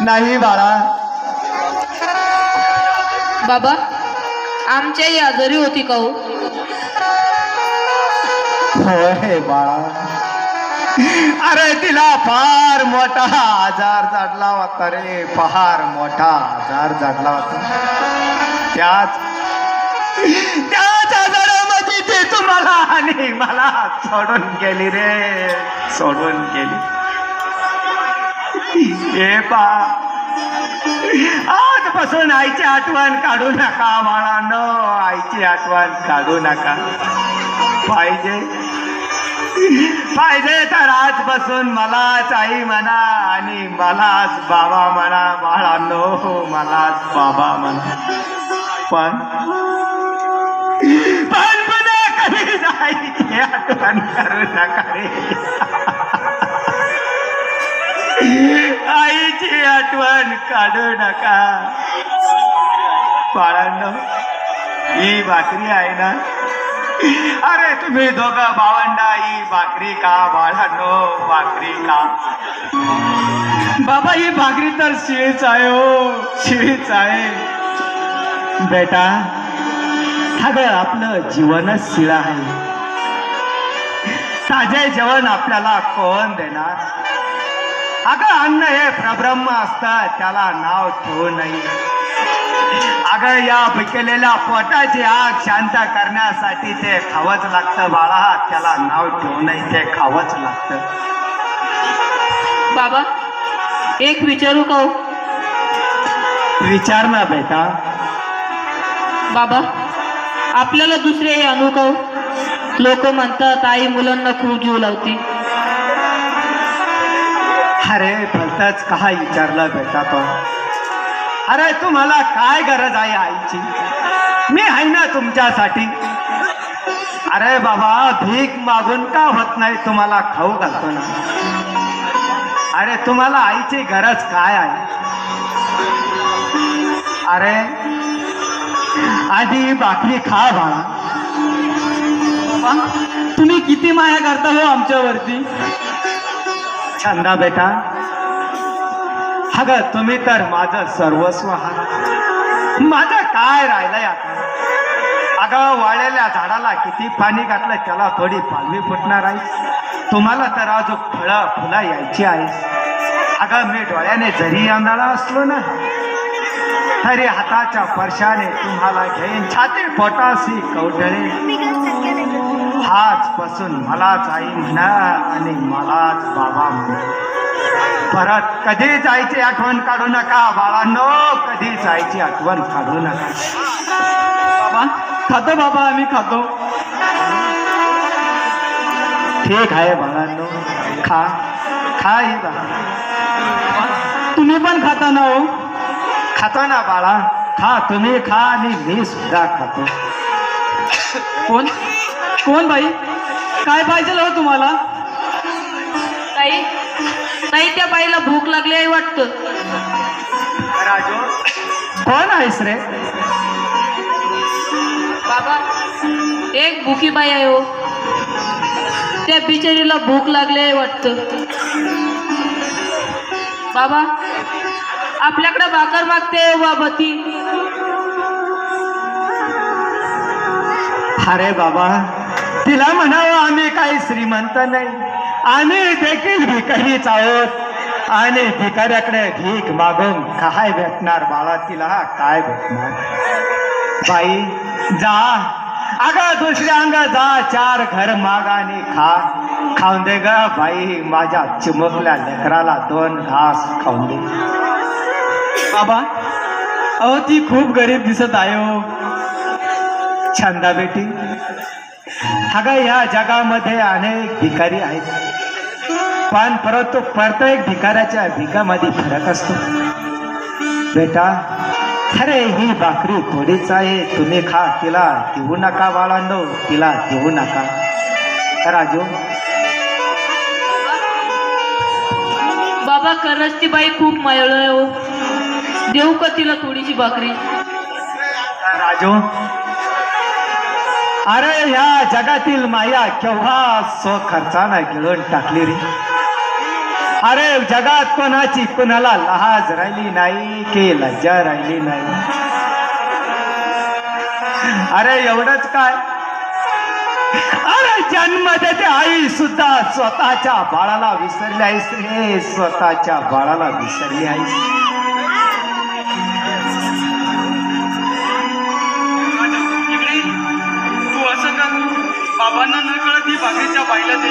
नाही बाळा. बाबा आमची आई आजारी होती का हो? होय बाळा. अरे तिला फार मोठा आजार जडला होता रे. फार मोठा आजार जडला होता. त्याच त्याच आजारामध्ये ती तुम्हाला आणि मला सोडून गेली रे. सोडून गेली. हे पा. आजपासून आईची आठवण काढू नका बाळांनो आईची आठवण काढू नका. पाहिजे. पाहिजे तर आजपासून मलाच आई म्हणा आणि मलाच बाबा म्हणा. बाळांनो मलाच बाबा म्हणा. पण पण कधी जायची आठवण करू नका रे. आईची आठवण काढू नका. बाळांनो ही भाकरी आहे ना? अरे तुम्ही दोघं भावंडा ही भाकरी का बाळांनो भाकरी का बाबा ही भाकरी तर शिळीच आहे हो शिळीच आहे. बेटा अगं आपलं जीवनच शिळ आहे. ताजे जेवण आपल्याला कोण देणार? अगं अन्न हे प्रब्रह्म असतं त्याला नाव ठेवू नये. अगं या केलेल्या पोटाची आग शांत करण्यासाठी ते खावंच लागतं बाळा त्याला नाव ठेवू नये ते खावंच लागतं. बाबा एक विचारू का हो? विचार ना बेटा. बाबा आपल्याला दुसरे हे का हो? लोक म्हणतात आई मुलांना खूप जीव लावती. अरे भलताच काय विचारलं बेटा तो. अरे तुम्हाला काय गरज आहे आईची? मी आहे ना तुमच्यासाठी. अरे बाबा भीक मागून का होत नाही तुम्हाला खाऊ घालतो ना? अरे तुम्हाला आईची गरज काय आहे? अरे आधी बाकरी खा बाळा. तुम्ही किती माया करता हो आमच्यावरती? छंदा बेटा. अगं तुम्ही तर माझं सर्वस्व आहात. माझं काय राहिलंय आता? अगं वाळलेल्या झाडाला किती पाणी घातलं त्याला थोडी पालवी फुटणार आहे. तुम्हाला तर अजून फळं फुलं यायची आहे. अगं मी डोळ्याने जरी आंधळा असलो ना तरी हाताच्या फरशाने तुम्हाला घेईन. छाती पोटाशी कवटळे आजपासून मलाच आई म्हणा आणि मलाच बाबा म्हणा परत कधी जायची आठवण काढू नका बाळांनो कधी जायची आठवण काढू नका. बाबा खातो बाबा आम्ही खातो. ठीक आहे बाळांनो खा खा ही बाळा. तुम्ही पण खाता ना हो. खातो ना बाळा खा तुम्ही खा आणि मी सुद्धा खातो. कोण? कोण बाई? काय पाहिजे हो तुम्हाला? ताई ताई त्या बाईला भूक लागली आहे वाटतं. राजू? कोण आहेस रे? बाबा एक भुकी बाई आहे हो. त्या बिचारीला भूक लागली आहे वाटतं. बाबा आपल्याकडे भाकर मागते हो बाबा अरे बाबा तिला म्हणावं आम्ही काही श्रीमंत नाही. आम्ही देखील भिकारीच आहोत. आणि भिकाऱ्याकडे भीक मागून काय भेटणार बाळा तिला काय भेटणार? बाई जा. अगं दुसऱ्या अंग जा चार घर माग आणि खा. खाऊन दे ग बाई माझ्या चिमुकल्या लेकराला दोन घास खाऊन दे. बाबा अहो ती खूप गरीब दिसत आहे हो. छंदा बेटी. अगं या जगामध्ये अनेक भिकारी आहेत. पण परंतु प्रत्येक भिकाऱ्याच्या भिकामध्ये फरक असतो. बेटा अरे ही भाकरी थोडीच आहे. तुम्ही खा तिला देऊ नका बाळांनो तिला देऊ नका. राजू. बाबा खरंच ती बाई खूप मायळ आहे हो. देऊ का तिला थोडीशी भाकरी? राजू. अरे ह्या जगातील माया केव्हा स्वखर्चानं गिळून टाकली रे? अरे जगात कोणाची कोणाला लहाज राहिली नाही की लज्जा राहिली नाही? अरे एवढंच काय? अरे जन्म देते आई सुद्धा स्वतःच्या बाळाला विसरली आहेस रे स्वतःच्या बाळाला विसरली आहेस. बाबांना न कळत ही भाकरीच्या बाईला दे.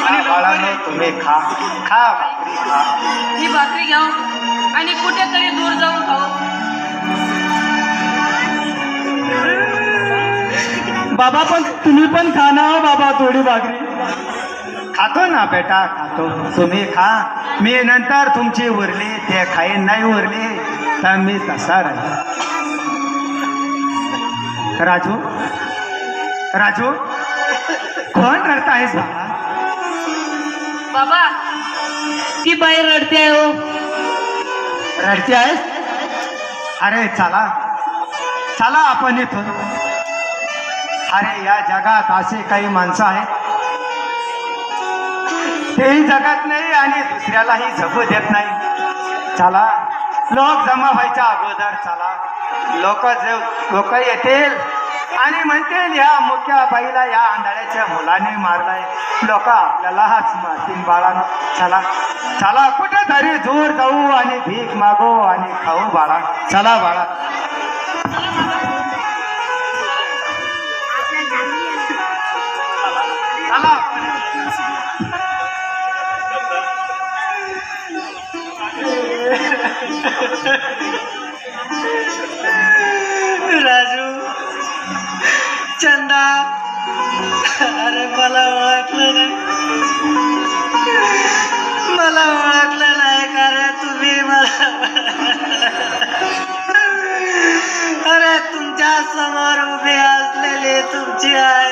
खा आणि बाळानो. तुम्ही खा. खा. भाकरी खा ही भाकरी घ्याव आणि कुठेतरी दूर जाऊन खाऊ. बाबा पण तुम्ही पण खा ना हो बाबा थोडी भाकरी. खातो ना बेटा खातो. तुम्ही खा. मी नंतर तुमची उरली ते खाईन नाही उरली तर मी तसा राहील राजू? राजू? कोण रडतायस बाबा? बाबा ती बाई रडते आहे हो. रडते आहेस अरे चला. चला आपण इथून अरे या जगात असे काही माणसं आहेत. तेही जगत नाही आणि दुसऱ्यालाही जगू देत नाही. चला. लोक जमा व्हायच्या अगोदर चला. लोक लोक येतील. आणि म्हणते ह्या मुख्या बाईला या आंधळ्याच्या मुलाने मारलाय. लोक आपल्याला हाच मारतील बाळानं. चला चला कुठेतरी दूर जाऊ आणि भीक मागू आणि खाऊ बाळा. चला बाळा. अरे तुमच्यासमोर उभे असलेले तुमची आईच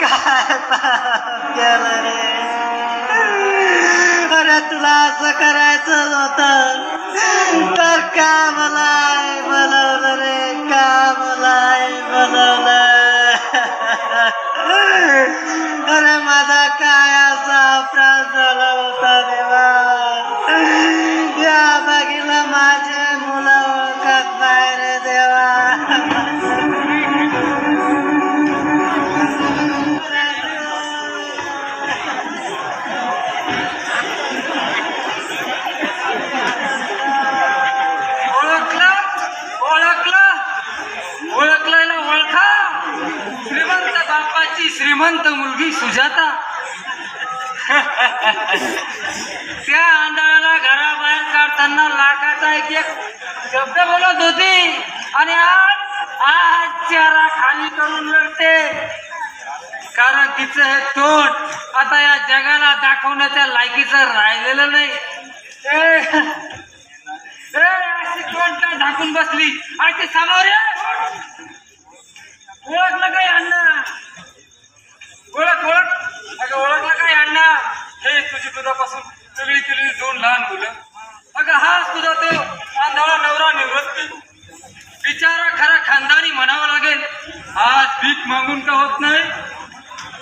काय केलं रे अरे तुला असं करायचं होतं. तर का मला श्रीमंत मुलगी सुजाता. त्या आंधळाला घराबाहेर काढताना लाखाचा एक एक शब्द बोलत होती. आणि आज आज चेहरा खाली करून लढते कारण तिचं हे तोंड आता या जगाला दाखवण्याच्या लायकीचं राहिलेलं नाही. ए, ए, अशी तोंड का झाकून बसली? अशी समोर ओळखलं काही अण्णा? ओळख ओळख. अगं ओळखलं काय अण्णा? हे तुझी दुधापासून सगळी केलेली दोन लहान मुलं. अगं हाच तुझा तो आंधळा नवरा निवृत्ती. बिचारा खरा खानदानी म्हणावं लागेल. आज भीक मागून का होत नाही.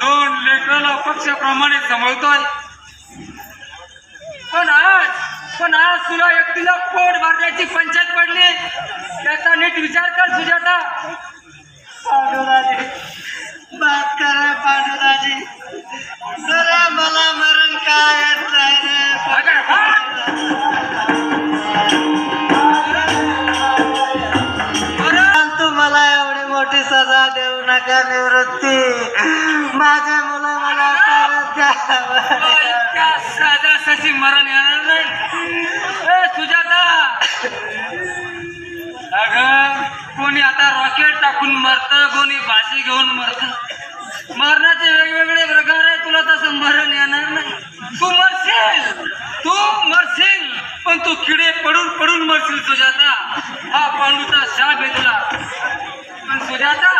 दोन लेकराला पक्षाप्रमाणे सांभाळतोय पण आज पण आज तुला एकटीला पोट भरण्याची पंचायत पडली. त्याचा नीट विचार कर सुजाता. इतक्या सहजासहजी मरण येणार नाही. तुझ्या सुजाता! अग कोणी आता रॉकेट टाकून मरत कोणी भाजी घेऊन मरत. मरणाचे वेगवेगळे प्रकार आहे तुला तसं मरण येणार नाही. तू मरशील! तू मरशील! पण तू किडे पडून पडून मरशील सुजाता. हा पांडूचा शाप आहे तुला. पण सुजाता